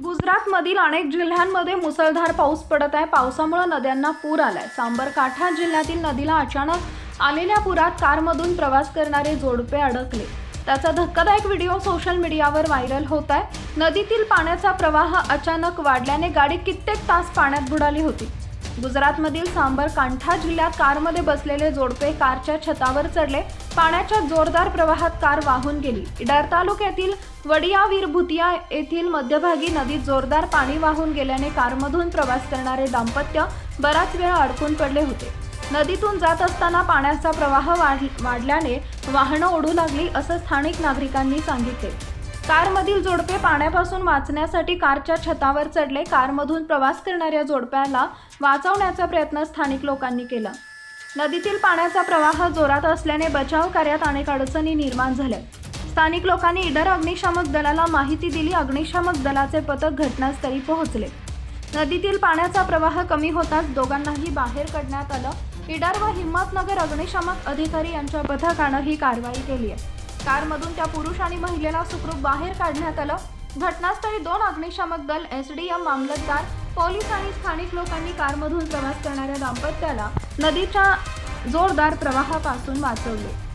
गुजरातमधील अनेक जिल्ह्यांमध्ये मुसळधार पाऊस पडत आहे. पावसामुळे नद्यांना पूर आलाय. सांबरकाठा जिल्ह्यातील नदीला अचानक आलेल्या पुरात कारमधून प्रवास करणारे जोडपे अडकले. त्याचा धक्कादायक व्हिडिओ सोशल मीडियावर व्हायरल होत आहे. नदीतील पाण्याचा प्रवाह अचानक वाढल्याने गाडी कित्येक तास पाण्यात बुडाली होती. गुजरातमधील सांबरकांठा जिल्ह्यात कारमध्ये बसलेले जोडपे कारच्या छतावर चढले. पाण्याच्या जोरदार प्रवाहात कार वाहून गेली. इडार तालुक्यातील वडियावीर भुतिया येथील मध्यभागी नदीत जोरदार पाणी वाहून गेल्याने कारमधून प्रवास करणारे दाम्पत्य बराच वेळ अडकून पडले होते. नदीतून जात असताना पाण्याचा प्रवाह वाढ वाढल्याने वाहनं ओढू लागली असं स्थानिक नागरिकांनी सांगितले. कारमधील जोडपे पाण्यापासून वाचण्यासाठी कारच्या छतावर चढले. कारमधून प्रवास करणाऱ्या जोडप्याला वाचवण्याचा प्रयत्न स्थानिक लोकांनी केला. नदीतील पाण्याचा प्रवाह जोरात असल्याने बचाव कार्यात अनेक अडचणी निर्माण झाल्या. स्थानिक लोकांनी इडर अग्निशामक दलाला माहिती दिली. अग्निशामक दलाचे पथक घटनास्थळी पोहोचले. नदीतील पाण्याचा प्रवाह कमी होताच दोघांनाही बाहेर काढण्यात आलं. इडर व हिंमतनगर अग्निशामक अधिकारी यांच्या पथकानं ही कारवाई केली आहे. कारमधून त्या पुरुष आणि महिलेला सुखरूप बाहेर काढण्यात आलं. घटनास्थळी दोन अग्निशामक दल एसडीएम मामलतदार पोलीस आणि स्थानिक लोकांनी कारमधून प्रवास करणाऱ्या दाम्पत्याला नदीच्या जोरदार प्रवाहापासून वाचवले.